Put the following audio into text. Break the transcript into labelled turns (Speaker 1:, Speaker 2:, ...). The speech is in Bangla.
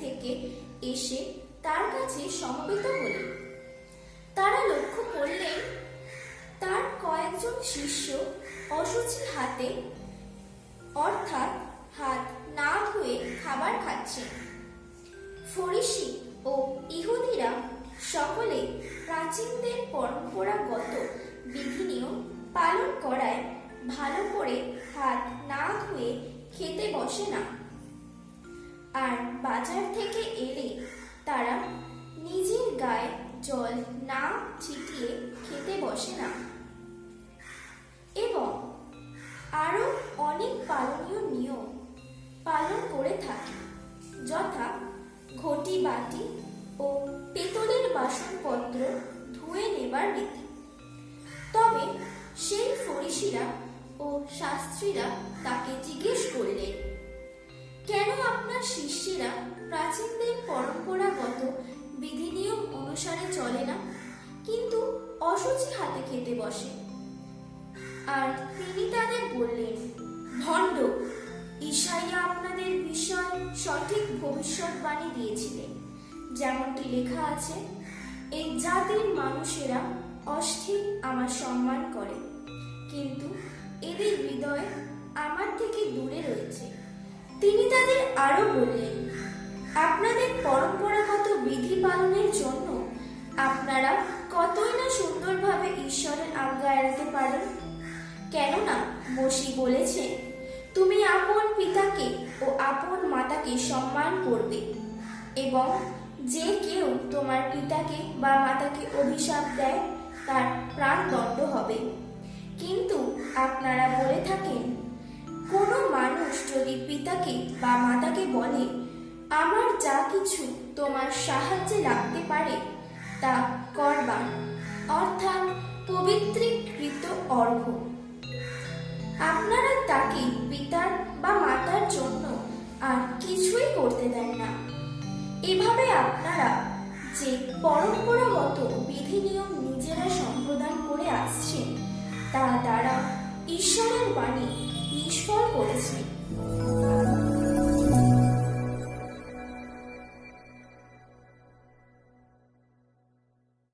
Speaker 1: থেকে এসে তার কাছে সমবেত হলেন। তারা লক্ষ্য করলেন, তার কয়েকজন শিষ্য অসুচি হাতে, অর্থাৎ হাত না ধুয়ে খাবার খাচ্ছেন। ফরিসি ও ইহুদিরা সকলে প্রাচীনদের পরম্পরাগত বিধিনিয়ম পালন করায় ভালো করে হাত না ধুয়ে খেতে বসে না। আর বাজার থেকে এলে তারা নিজের গায়ে জল না ছিটিয়ে খেতে বসে না। এবং আরও অনেক পালনীয় নিয়ম পালন করে থাকে, যথা ঘটি বাটি ও পেতলের বাসনপত্র ধুয়ে নেবার রীতি তবে সেই ফরিসিরা ও শাস্ত্রীরা তাকে জিজ্ঞেস অনুসারে চলে না, কিন্তু অসুচি হাতে খেতে বসে। আর তিনি তাদের বললেন, ভণ্ড, ঈশাইয়া আপনাদের বিষয় সঠিক ভবিষ্যৎবাণী দিয়েছিলেন। যেমনটি লেখা আছে, এই জাতির মানুষেরা অস্থির আমার সম্মান করে, কিন্তু এদের হৃদয় আমার থেকে দূরে রয়েছে। তিনি তাদের আরও বললেন, আপনাদের পরম্পরাগত পারেন? কেননা মসি বলেছে, তুমি আপন পিতাকে ও আপন মাতাকে সম্মান করবে এবং যে কেউ তোমার পিতাকে বা মাতাকে অভিশাপ দেয়, তার প্রাণ দণ্ড হবে। কিন্তু আপনারা বলে থাকেন, কোনো মানুষ যদি পিতাকে বা মাতাকে বলে, আমার যা কিছু তোমার সাহায্যে লাগতে পারে, তা করবান অর্থাৎ পবিত্রীকৃত অর্ঘ। আপনারা তাকে পিতার বা মাতার জন্য আর কিছুই করতে দেন না। এভাবে আপনারা যে পরম্পরাগত বিধি নিয়ম নিজেরা সম্প্রদান করে আসছেন, তা দ্বারা ঈশ্বরের বাণী নিষ্ফল করেছে।